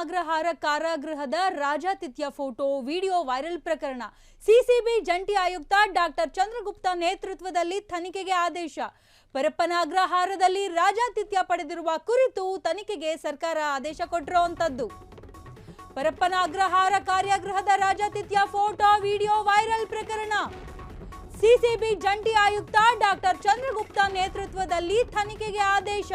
ಅಗ್ರಹಾರ ಕಾರಾಗೃಹದ ರಾಜಾತಿಥ್ಯ photo, video viral ಪ್ರಕರಣ. ಸಿಸಿಬಿ ಜಂಟಿ ಆಯುಕ್ತ ಡಾಕ್ಟರ್ ಚಂದ್ರಗುಪ್ತ ನೇತೃತ್ವದಲ್ಲಿ ತನಿಖೆಗೆ ಆದೇಶ. ಪರಪ್ಪನ ಅಗ್ರಹಾರದಲ್ಲಿ ರಾಜಾತಿಥ್ಯ ಪಡೆದಿರುವ ಕುರಿತು ತನಿಖೆಗೆ ಸರ್ಕಾರ ಆದೇಶ ಕೊಟ್ಟಿರುವಂತದ್ದು ಪರಪ್ಪನ ಅಗ್ರಹಾರ ಕಾರ್ಯಾಗೃಹದ ರಾಜಾತಿಥ್ಯ ಫೋಟೋ, ವಿಡಿಯೋ ವೈರಲ್ ಪ್ರಕರಣ. ಸಿಸಿಬಿ ಜಂಟಿ ಆಯುಕ್ತ ಡಾಕ್ಟರ್ ಚಂದ್ರಗುಪ್ತ ನೇತೃತ್ವದಲ್ಲಿ ತನಿಖೆಗೆ ಆದೇಶ.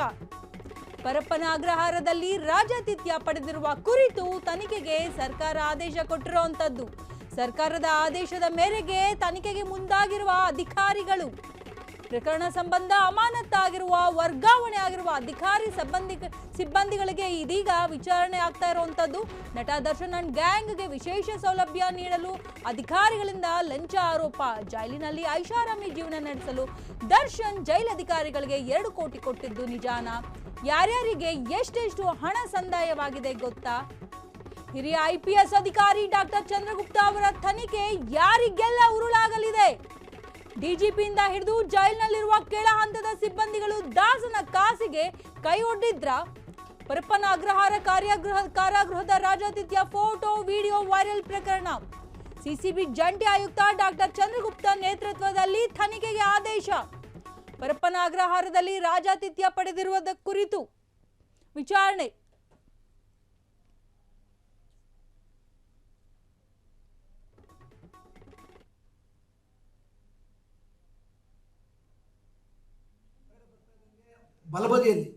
ಪರಪ್ಪನ ಅಗ್ರಹಾರದಲ್ಲಿ ರಾಜಾತಿಥ್ಯ ಪಡೆದಿರುವ ಕುರಿತು ತನಿಖೆಗೆ ಸರ್ಕಾರ ಆದೇಶ ಕೊಟ್ಟಿರುವಂತದ್ದು ಸರ್ಕಾರದ ಆದೇಶದ ಮೇರೆಗೆ ತನಿಖೆಗೆ ಮುಂದಾಗಿರುವ ಅಧಿಕಾರಿಗಳು ಪ್ರಕರಣ ಸಂಬಂಧ ಅಮಾನತ್ತಾಗಿರುವ ವರ್ಗಾವಣೆ ಆಗಿರುವ ಅಧಿಕಾರಿ ಸಿಬ್ಬಂದಿ ಸಿಬ್ಬಂದಿಗಳಿಗೆ ಇದೀಗ ವಿಚಾರಣೆ ಆಗ್ತಾ ಇರುವಂತದ್ದು. ನಟ ದರ್ಶನ್ ಅಂಡ್ ಗ್ಯಾಂಗ್ಗೆ ವಿಶೇಷ ಸೌಲಭ್ಯ ನೀಡಲು ಅಧಿಕಾರಿಗಳಿಂದ ಲಂಚ ಆರೋಪ. ಜೈಲಿನಲ್ಲಿ ಐಷಾರಾಮಿ ಜೀವನ ನಡೆಸಲು ದರ್ಶನ್ ಜೈಲ್ ಅಧಿಕಾರಿಗಳಿಗೆ ಎರಡು ಕೋಟಿ ಕೊಟ್ಟಿದ್ದು ನಿಜಾನ. ಯಾರ್ಯಾರಿಗೆ ಎಷ್ಟೆಷ್ಟು ಹಣ ಸಂದಾಯವಾಗಿದೆ ಗೊತ್ತಾ? ಹಿರಿಯ ಐಪಿಎಸ್ ಅಧಿಕಾರಿ ಡಾಕ್ಟರ್ ಚಂದ್ರಗುಪ್ತ ಅವರ ತನಿಖೆ ಯಾರಿಗೆಲ್ಲ ಉರುಳಾಗಲಿದೆ? ಡಿಜಿಪಿಯಿಂದ ಹಿಡಿದು ಜೈಲಿನಲ್ಲಿರುವ ಕೆಳ ಹಂತದ ಸಿಬ್ಬಂದಿಗಳು ದಾಸನ ಕಾಸಿಗೆ ಕೈ ಒಡ್ಡಿದ್ರ. ಪರಪ್ಪನ ಅಗ್ರಹಾರ ಕಾರ್ಯಗೃಹ, ಕಾರಾಗೃಹದ ರಾಜಾತಿಥ್ಯ ಫೋಟೋ, ವಿಡಿಯೋ, ವೈರಲ್ ಪ್ರಕರಣ. ಸಿಸಿಬಿ ಜಂಟಿ ಆಯುಕ್ತ ಡಾಕ್ಟರ್ ಚಂದ್ರಗುಪ್ತ ನೇತೃತ್ವದಲ್ಲಿ ತನಿಖೆಗೆ ಆದೇಶ. ಪರಪ್ಪನ ಅಗ್ರಹಾರದಲ್ಲಿ ರಾಜಾತಿಥ್ಯ ಪಡೆದಿರುವುದ ಕುರಿತು ವಿಚಾರಣೆ. ಬಲಬದಿಯಲ್ಲಿ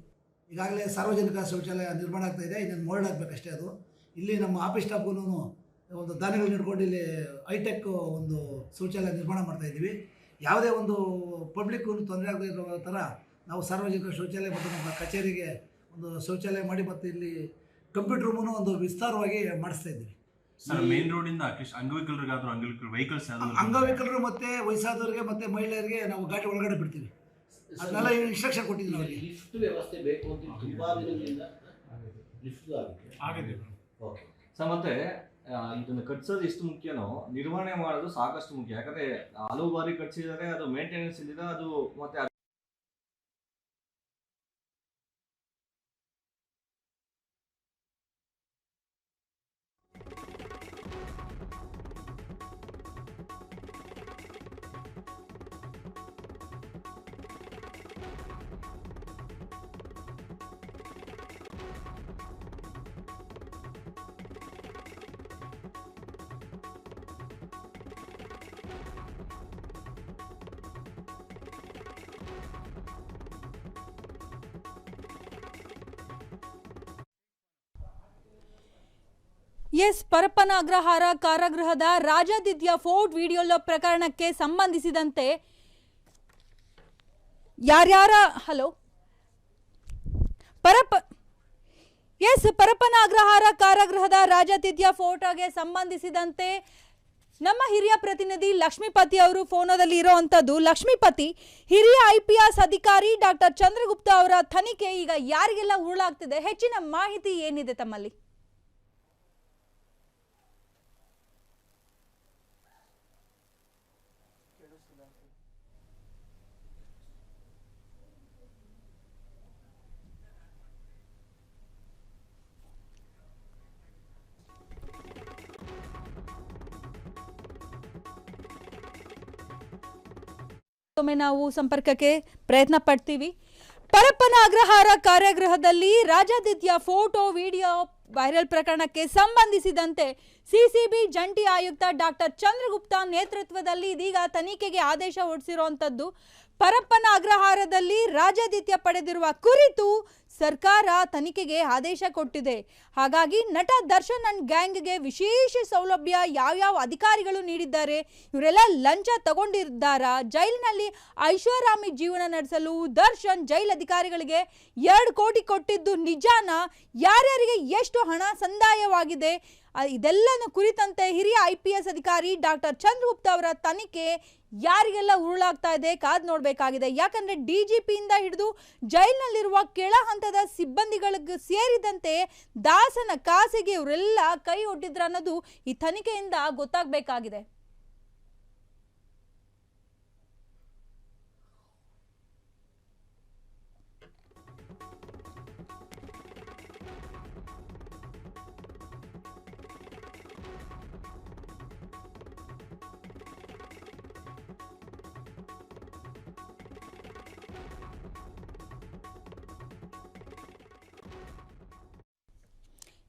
ಈಗಾಗಲೇ ಸಾರ್ವಜನಿಕ ಶೌಚಾಲಯ ನಿರ್ಮಾಣ ಆಗ್ತಾ ಇದೆ. ಇದನ್ನು ಮೋಲ್ಡ್ ಆಗಬೇಕಷ್ಟೇ ಅದು. ಇಲ್ಲಿ ನಮ್ಮ ಆಫೀಸ್ ಸ್ಟಾಫ್ಗೂ ಒಂದು ದಾನಿಗಳು ಹಿಡ್ಕೊಂಡು ಇಲ್ಲಿ ಹೈಟೆಕ್ ಒಂದು ಶೌಚಾಲಯ ನಿರ್ಮಾಣ ಮಾಡ್ತಾ ಇದ್ದೀವಿ. ಯಾವುದೇ ಒಂದು ಪಬ್ಲಿಕ್ಗೂ ತೊಂದರೆ ಆಗದೇ ಇರೋ ಥರ ನಾವು ಸಾರ್ವಜನಿಕ ಶೌಚಾಲಯ ಮತ್ತು ನಮ್ಮ ಕಚೇರಿಗೆ ಒಂದು ಶೌಚಾಲಯ ಮಾಡಿ ಮತ್ತು ಇಲ್ಲಿ ಕಂಪ್ಯೂಟರ್ ರೂಮನ್ನು ಒಂದು ವಿಸ್ತಾರವಾಗಿ ಮಾಡಿಸ್ತಾ ಇದ್ದೀವಿ. ಸರ್ ಮೇನ್ ರೋಡಿಂದ ಅಟ್ಲೀಸ್ಟ್ ಅಂಗವಿಕಲರಿಗಾದ್ರೂ ಅಂಗವಿಕಲ ವೆಹಿಕಲ್ಸ್ ಅಂಗವಿಕಲರು ಮತ್ತು ವಯಸ್ಸಾದವರಿಗೆ ಮತ್ತು ಮಹಿಳೆಯರಿಗೆ ನಾವು ಗಾಡಿ ಒಳಗಡೆ ಬಿಡ್ತೀವಿ. ಅದನ್ನೆಲ್ಲ ಇನ್ಸ್ಟ್ರಕ್ಷನ್ ಕೊಟ್ಟಿದ್ದೀವಿ ಅವರಿಗೆ ಲಿಫ್ಟ್ ವ್ಯವಸ್ಥೆ ಬೇಕು ಅಂತ ತುಂಬಾ ದಿನದಿಂದ ಲಿಫ್ಟ್ ಆಗಿದೆ. ಓಕೆ. ಸರ್ ಮತ್ತೆ ಇದನ್ನ ಕಟ್ಸೋದು ಎಷ್ಟು ಮುಖ್ಯನೋ ನಿರ್ವಹಣೆ ಮಾಡೋದು ಸಾಕಷ್ಟು ಮುಖ್ಯ. ಯಾಕಂದ್ರೆ ಹಲವು ಬಾರಿ ಕಟ್ಸಿದರೆ ಅದು ಮೇಂಟೆನೆನ್ಸ್ ಇಲ್ಲದ ಅದು ಮತ್ತೆ ಎಸ್ ಪರಪ್ಪನ ಅಗ್ರಹಾರ ಕಾರಾಗೃಹದ ರಾಜಾದಿತ್ಯ ಫೋರ್ಟ್ ವಿಡಿಯೋ ಪ್ರಕರಣಕ್ಕೆ ಸಂಬಂಧಿಸಿದಂತೆ ಯಾರ್ಯಾರ, ಹಲೋ? ಪರಪ್ಪ, ಎಸ್ ಪರಪ್ಪನ ಅಗ್ರಹಾರ ಕಾರಾಗೃಹದ ರಾಜಾತಿಥ್ಯ ಫೋಟೋಗೆ ಸಂಬಂಧಿಸಿದಂತೆ ನಮ್ಮ ಹಿರಿಯ ಪ್ರತಿನಿಧಿ ಲಕ್ಷ್ಮೀಪತಿ ಅವರು ಫೋನೋದಲ್ಲಿ ಇರೋವಂಥದ್ದು ಲಕ್ಷ್ಮೀಪತಿ, ಹಿರಿಯ ಐ ಪಿ ಎಸ್ ಅಧಿಕಾರಿ ಡಾಕ್ಟರ್ ಚಂದ್ರಗುಪ್ತ ಅವರ ತನಿಖೆ ಈಗ ಯಾರಿಗೆಲ್ಲ ಉರುಳಾಗ್ತಿದೆ? ಹೆಚ್ಚಿನ ಮಾಹಿತಿ ಏನಿದೆ ತಮ್ಮಲ್ಲಿ? ಮತ್ತೊಮ್ಮೆ ನಾವು ಸಂಪರ್ಕಕ್ಕೆ ಪ್ರಯತ್ನ ಪಡ್ತೀವಿ. ಪರಪ್ಪನ ಅಗ್ರಹಾರ ಕಾರ್ಯಗೃಹದಲ್ಲಿ ರಾಜಾದಿತ್ಯ ಫೋಟೋ, ವಿಡಿಯೋ ವೈರಲ್ ಪ್ರಕರಣಕ್ಕೆ ಸಂಬಂಧಿಸಿದಂತೆ ಸಿಸಿಬಿ ಜಂಟಿ ಆಯುಕ್ತ ಡಾಕ್ಟರ್ ಚಂದ್ರಗುಪ್ತ ನೇತೃತ್ವದಲ್ಲಿ ಇದೀಗ ತನಿಖೆಗೆ ಆದೇಶ ಹೊರಡಿಸಿರುವಂಥದ್ದು. ಪರಪ್ಪನ ಅಗ್ರಹಾರದಲ್ಲಿ ರಾಜಾದಿತ್ಯ ಪಡೆದಿರುವ ಕುರಿತು ಸರ್ಕಾರ ತನಿಖೆಗೆ ಆದೇಶ ಕೊಟ್ಟಿದೆ. ಹಾಗಾಗಿ ನಟ ದರ್ಶನ್ ಅಂಡ್ ಗ್ಯಾಂಗ್ಗೆ ವಿಶೇಷ ಸೌಲಭ್ಯ ಯಾವ್ಯಾವ ಅಧಿಕಾರಿಗಳು ನೀಡಿದ್ದಾರೆ, ಇವರೆಲ್ಲ ಲಂಚ ತಗೊಂಡಿದ್ದಾರಾ? ಜೈಲಿನಲ್ಲಿ ಐಷಾರಾಮಿ ಜೀವನ ನಡೆಸಲು ದರ್ಶನ್ ಜೈಲ್ ಅಧಿಕಾರಿಗಳಿಗೆ ಎರಡು ಕೋಟಿ ಕೊಟ್ಟಿದ್ದು ನಿಜಾನ? ಯಾರ್ಯಾರಿಗೆ ಎಷ್ಟು ಹಣ ಸಂದಾಯವಾಗಿದೆ? ಇದೆಲ್ಲನ ಕುರಿತಂತೆ ಹಿರಿಯ ಐ ಪಿ ಎಸ್ ಅಧಿಕಾರಿ ಡಾಕ್ಟರ್ ಚಂದ್ರಗುಪ್ತ ಅವರ ತನಿಖೆ ಯಾರಿಗೆಲ್ಲ ಉರುಳಾಗ್ತಾ ಇದೆ, ಕಾದ್ ನೋಡಬೇಕಾಗಿದೆ. ಯಾಕಂದ್ರೆ ಡಿ ಜಿ ಪಿಯಿಂದ ಹಿಡಿದು ಜೈಲಿನಲ್ಲಿರುವ ಕೆಳ ಹಂತದ ಸಿಬ್ಬಂದಿಗಳಿಗೆ ಸೇರಿದಂತೆ ದಾಸನ ಕಾಸಿಗೆ ಇವರೆಲ್ಲ ಕೈ ಒಡ್ಡಿದ್ರ ಅನ್ನೋದು ಈ ತನಿಖೆಯಿಂದ ಗೊತ್ತಾಗಬೇಕಾಗಿದೆ.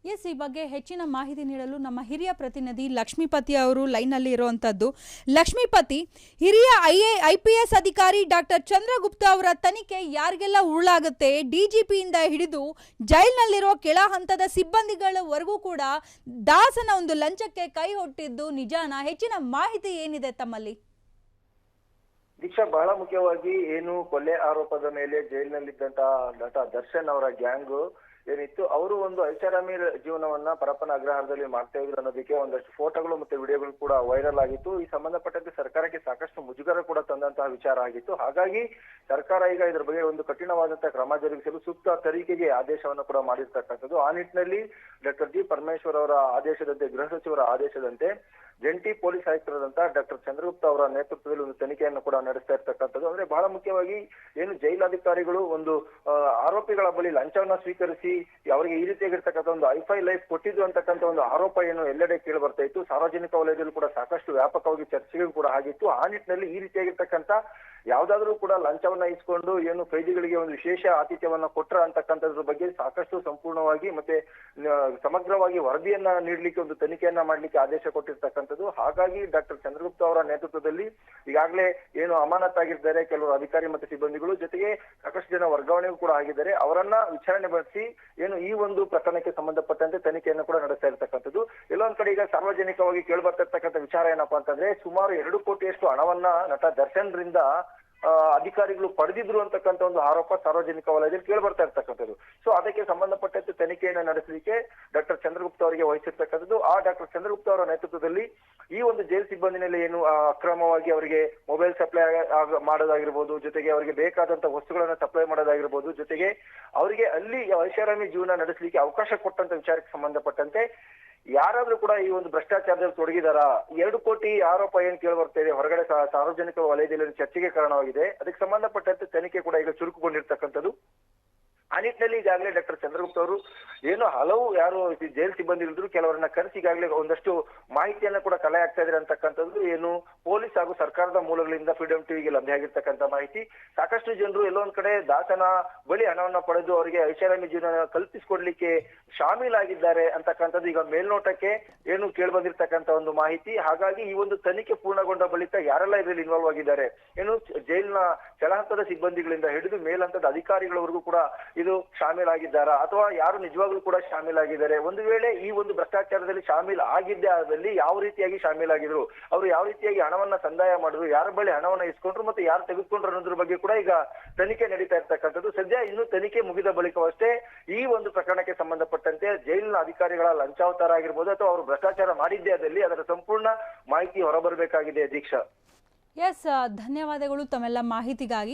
ಎಸ್ ಈ ಬಗ್ಗೆ ಹೆಚ್ಚಿನ ಮಾಹಿತಿ ನೀಡಲು ನಮ್ಮ ಹಿರಿಯ ಪ್ರತಿನಿಧಿ ಲಕ್ಷ್ಮೀಪತಿ ಅವರು ಲೈನ್ನಲ್ಲಿ ಇರುವಂಥದ್ದು ಲಕ್ಷ್ಮೀಪತಿ, ಹಿರಿಯ I A I P S ಅಧಿಕಾರಿ ಡಾಕ್ಟರ್ ಚಂದ್ರಗುಪ್ತ ಅವರ ತನಿಖೆ ಯಾರಿಗೆಲ್ಲ ಉರುಳಾಗುತ್ತೆ? ಡಿಜಿಪಿಯಿಂದ ಹಿಡಿದು ಜೈಲಿನಲ್ಲಿರೋ ಕೆಳ ಹಂತದ ಸಿಬ್ಬಂದಿಗಳವರೆಗೂ ಕೂಡ ದಾಸನ ಒಂದು ಲಂಚಕ್ಕೆ ಕೈ ಹೊಟ್ಟಿದ್ದು ನಿಜಾನ? ಹೆಚ್ಚಿನ ಮಾಹಿತಿ ಏನಿದೆ ತಮ್ಮಲ್ಲಿ? ದೀಕ್ಷಾ, ಬಹಳ ಮುಖ್ಯವಾಗಿ ಏನು ಕೊಲೆ ಆರೋಪದ ಮೇಲೆ ಜೈಲಿನಲ್ಲಿದ್ದಂತಹ ನಟ ದರ್ಶನ್ ಅವರ ಗ್ಯಾಂಗ್ ಏನಿತ್ತು, ಅವರು ಒಂದು ಐಷಾರಾಮಿ ಜೀವನವನ್ನ ಪರಪ್ಪನ ಅಗ್ರಹಾರದಲ್ಲಿ ಮಾಡ್ತಾ ಇದ್ರು ಅನ್ನೋದಕ್ಕೆ ಒಂದಷ್ಟು ಫೋಟೋಗಳು ಮತ್ತೆ ವಿಡಿಯೋಗಳು ಕೂಡ ವೈರಲ್ ಆಗಿತ್ತು. ಈ ಸಂಬಂಧಪಟ್ಟಂತೆ ಸರ್ಕಾರಕ್ಕೆ ಸಾಕಷ್ಟು ಮುಜುಗರ ಕೂಡ ತಂದಂತಹ ವಿಚಾರ ಆಗಿತ್ತು. ಹಾಗಾಗಿ ಸರ್ಕಾರ ಈಗ ಇದ್ರ ಬಗ್ಗೆ ಒಂದು ಕಠಿಣವಾದಂತಹ ಕ್ರಮ ಜರುಗಿಸಲು ಸೂಕ್ತ ತನಿಖೆಗೆ ಆದೇಶವನ್ನು ಕೂಡ ಮಾಡಿರ್ತಕ್ಕಂಥದ್ದು. ಆ ನಿಟ್ಟಿನಲ್ಲಿ ಡಾಕ್ಟರ್ ಜಿ ಪರಮೇಶ್ವರ್ ಅವರ ಆದೇಶದಂತೆ, ಗೃಹ ಸಚಿವರ ಆದೇಶದಂತೆ ಜಂಟಿ ಪೊಲೀಸ್ ಆಯುಕ್ತರಾದಂತಹ ಡಾಕ್ಟರ್ ಚಂದ್ರಗುಪ್ತ ಅವರ ನೇತೃತ್ವದಲ್ಲಿ ಒಂದು ತನಿಖೆಯನ್ನು ಕೂಡ ನಡೆಸ್ತಾ ಇರ್ತಕ್ಕಂಥದ್ದು. ಅಂದ್ರೆ ಬಹಳ ಮುಖ್ಯವಾಗಿ ಏನು ಜೈಲಾಧಿಕಾರಿಗಳು ಒಂದು ಆರೋಪಿಗಳ ಬಳಿ ಲಂಚವನ್ನ ಸ್ವೀಕರಿಸಿ ಅವರಿಗೆ ಈ ರೀತಿಯಾಗಿರ್ತಕ್ಕಂಥ ಒಂದು ಐಫೈ ಲೈಫ್ ಕೊಟ್ಟಿದ್ದು ಅಂತಕ್ಕಂಥ ಒಂದು ಆರೋಪ ಏನು ಎಲ್ಲೆಡೆ ಕೇಳಿ ಬರ್ತಾ ಇತ್ತು. ಸಾರ್ವಜನಿಕ ವಲಯದಲ್ಲೂ ಕೂಡ ಸಾಕಷ್ಟು ವ್ಯಾಪಕವಾಗಿ ಚರ್ಚೆಗೂ ಕೂಡ ಆಗಿತ್ತು. ಆ ನಿಟ್ಟಿನಲ್ಲಿ ಈ ರೀತಿಯಾಗಿರ್ತಕ್ಕಂಥ ಯಾವ್ದಾದ್ರೂ ಕೂಡ ಲಂಚವನ್ನ ಇಸ್ಕೊಂಡು ಏನು ಕೈದಿಗಳಿಗೆ ಒಂದು ವಿಶೇಷ ಆತಿಥ್ಯವನ್ನ ಕೊಟ್ರ ಅಂತಕ್ಕಂಥದ್ರ ಬಗ್ಗೆ ಸಾಕಷ್ಟು ಸಂಪೂರ್ಣವಾಗಿ ಮತ್ತೆ ಸಮಗ್ರವಾಗಿ ವರದಿಯನ್ನ ನೀಡಲಿಕ್ಕೆ ಒಂದು ತನಿಖೆಯನ್ನ ಮಾಡ್ಲಿಕ್ಕೆ ಆದೇಶ ಕೊಟ್ಟಿರ್ತಕ್ಕಂಥದ್ದು. ಹಾಗಾಗಿ ಡಾಕ್ಟರ್ ಚಂದ್ರಗುಪ್ತ ಅವರ ನೇತೃತ್ವದಲ್ಲಿ ಈಗಾಗಲೇ ಏನು ಅಮಾನತಾಗಿದ್ದಾರೆ ಕೆಲವರು ಅಧಿಕಾರಿ ಮತ್ತು ಸಿಬ್ಬಂದಿಗಳು. ಜೊತೆಗೆ ಸಾಕಷ್ಟು ಜನ ವರ್ಗಾವಣೆಗೂ ಕೂಡ ಆಗಿದ್ದಾರೆ. ಅವರನ್ನ ವಿಚಾರಣೆ ಬಳಸಿ ಏನು ಈ ಒಂದು ಪ್ರಕರಣಕ್ಕೆ ಸಂಬಂಧಪಟ್ಟಂತೆ ತನಿಖೆಯನ್ನು ಕೂಡ ನಡೆಸ್ತಾ ಇರ್ತಕ್ಕಂಥದ್ದು. ಎಲ್ಲೊಂದ್ ಕಡೆ ಈಗ ಸಾರ್ವಜನಿಕವಾಗಿ ಕೇಳ್ಬರ್ತಿರ್ತಕ್ಕಂಥ ವಿಚಾರ ಏನಪ್ಪಾ ಅಂತಂದ್ರೆ ಸುಮಾರು ಎರಡು ಕೋಟಿಯಷ್ಟು ಹಣವನ್ನ ನಟ ದರ್ಶನ್ರಿಂದ ಆ, ಅಧಿಕಾರಿಗಳು ಪಡೆದಿದ್ರು ಅಂತಕ್ಕಂಥ ಒಂದು ಆರೋಪ ಸಾರ್ವಜನಿಕ ವಲಯದಲ್ಲಿ ಕೇಳಿ ಬರ್ತಾ ಇರ್ತಕ್ಕಂಥದ್ದು. ಸೊ ಅದಕ್ಕೆ ಸಂಬಂಧಪಟ್ಟಂತೆ ತನಿಖೆಯನ್ನು ನಡೆಸಲಿಕ್ಕೆ ಡಾಕ್ಟರ್ ಚಂದ್ರಗುಪ್ತ ಅವರಿಗೆ ವಹಿಸಿರ್ತಕ್ಕಂಥದ್ದು. ಆ ಡಾಕ್ಟರ್ ಚಂದ್ರಗುಪ್ತ ಅವರ ನೇತೃತ್ವದಲ್ಲಿ ಈ ಒಂದು ಜೈಲ್ ಸಿಬ್ಬಂದಿನಲ್ಲಿ ಏನು ಅಕ್ರಮವಾಗಿ ಅವರಿಗೆ ಮೊಬೈಲ್ ಸಪ್ಲೈ ಮಾಡೋದಾಗಿರ್ಬೋದು, ಜೊತೆಗೆ ಅವರಿಗೆ ಬೇಕಾದಂತ ವಸ್ತುಗಳನ್ನ ಸಪ್ಲೈ ಮಾಡೋದಾಗಿರ್ಬೋದು, ಜೊತೆಗೆ ಅವರಿಗೆ ಅಲ್ಲಿ ಐಷಾರಾಮಿ ಜೀವನ ನಡೆಸಲಿಕ್ಕೆ ಅವಕಾಶ ಕೊಟ್ಟಂತ ವಿಚಾರಕ್ಕೆ ಸಂಬಂಧಪಟ್ಟಂತೆ ಯಾರಾದ್ರೂ ಕೂಡ ಈ ಒಂದು ಭ್ರಷ್ಟಾಚಾರದಲ್ಲಿ ತೊಡಗಿದಾರಾ? ಎರಡು ಕೋಟಿ ಆರೋಪ ಏನ್ ಕೇಳಿ ಇದೆ? ಹೊರಗಡೆ ಸಾರ್ವಜನಿಕ ವಲಯದಲ್ಲಿ ಚರ್ಚೆಗೆ ಕಾರಣವಾಗಿದೆ. ಅದಕ್ಕೆ ಸಂಬಂಧಪಟ್ಟಂತೆ ತನಿಖೆ ಕೂಡ ಈಗ ಚುರುಕುಗೊಂಡಿರ್ತಕ್ಕಂಥದ್ದು. ಆ ನಿಟ್ಟಿನಲ್ಲಿ ಈಗಾಗಲೇ ಡಾಕ್ಟರ್ ಚಂದ್ರಗುಪ್ತ ಅವರು ಏನು ಹಲವು ಯಾರು ಜೈಲ್ ಸಿಬ್ಬಂದಿ ಇದ್ರು ಕೆಲವರನ್ನ ಕರೆಸಿ ಈಗಾಗಲೇ ಒಂದಷ್ಟು ಮಾಹಿತಿಯನ್ನ ಕೂಡ ಕಲೆ ಆಗ್ತಾ ಇದ್ರೆ ಅಂತಕ್ಕಂಥದ್ದು ಏನು ಪೊಲೀಸ್ ಹಾಗೂ ಸರ್ಕಾರದ ಮೂಲಗಳಿಂದ ಫ್ರೀಡಮ್ ಟಿವಿಗೆ ಲಭ್ಯ ಆಗಿರ್ತಕ್ಕಂಥ ಮಾಹಿತಿ. ಸಾಕಷ್ಟು ಜನರು ಎಲ್ಲೋ ಒಂದ್ ಕಡೆ ದಾಸನ ಬಳಿ ಹಣವನ್ನ ಪಡೆದು ಅವರಿಗೆ ಐಷಾರಾಮಿ ಜೀವನ ಕಲ್ಪಿಸಿಕೊಡ್ಲಿಕ್ಕೆ ಶಾಮೀಲಾಗಿದ್ದಾರೆ ಅಂತಕ್ಕಂಥದ್ದು ಈಗ ಮೇಲ್ನೋಟಕ್ಕೆ ಏನು ಕೇಳಿ ಬಂದಿರ್ತಕ್ಕಂಥ ಒಂದು ಮಾಹಿತಿ. ಹಾಗಾಗಿ ಈ ಒಂದು ತನಿಖೆ ಪೂರ್ಣಗೊಂಡ ಬಳಿಕ ಯಾರೆಲ್ಲ ಇದರಲ್ಲಿ ಇನ್ವಾಲ್ವ್ ಆಗಿದ್ದಾರೆ. ಏನು ಜೈಲ್ನ ಕೆಳಹಂತದ ಸಿಬ್ಬಂದಿಗಳಿಂದ ಹಿಡಿದು ಮೇಲ್ಹಂತದ ಅಧಿಕಾರಿಗಳವರೆಗೂ ಕೂಡ ಇದು ಶಾಮೀಲಾಗಿದ್ದಾರಾ? ಅಥವಾ ಯಾರು ನಿಜವಾಗ್ಲೂ ಕೂಡ ಶಾಮೀಲಾಗಿದ್ದಾರೆ? ಒಂದು ವೇಳೆ ಈ ಒಂದು ಭ್ರಷ್ಟಾಚಾರದಲ್ಲಿ ಶಾಮೀಲ್ ಆಗಿದ್ದೇ ಆದಲ್ಲಿ ಯಾವ ರೀತಿಯಾಗಿ ಶಾಮೀಲಾಗಿದ್ರು? ಅವರು ಯಾವ ರೀತಿಯಾಗಿ ಹಣವನ್ನ ಸಂದಾಯ ಮಾಡಿದ್ರು? ಯಾರ ಬಳಿ ಹಣವನ್ನ ಇಸ್ಕೊಂಡ್ರು ಮತ್ತೆ ಯಾರು ತೆಗೆದುಕೊಂಡ್ರು ಅನ್ನೋದ್ರ ಬಗ್ಗೆ ಕೂಡ ಈಗ ತನಿಖೆ ನಡೀತಾ ಇರ್ತಕ್ಕಂಥದ್ದು. ಸದ್ಯ ಇನ್ನು ತನಿಖೆ ಮುಗಿದ ಬಳಿಕವಷ್ಟೇ ಈ ಒಂದು ಪ್ರಕರಣಕ್ಕೆ ಸಂಬಂಧಪಟ್ಟಂತೆ ಜೈಲಿನ ಅಧಿಕಾರಿಗಳ ಲಂಚಾವತಾರ ಆಗಿರ್ಬೋದು ಅಥವಾ ಅವರು ಭ್ರಷ್ಟಾಚಾರ ಮಾಡಿದ್ದೇ ಆದಲ್ಲಿ ಅದರ ಸಂಪೂರ್ಣ ಮಾಹಿತಿ ಹೊರಬರಬೇಕಾಗಿದೆ ದೀಕ್ಷಾ ಎಸ್ ಧನ್ಯವಾದಗಳು ತಮ್ಮೆಲ್ಲ ಮಾಹಿತಿಗಾಗಿ.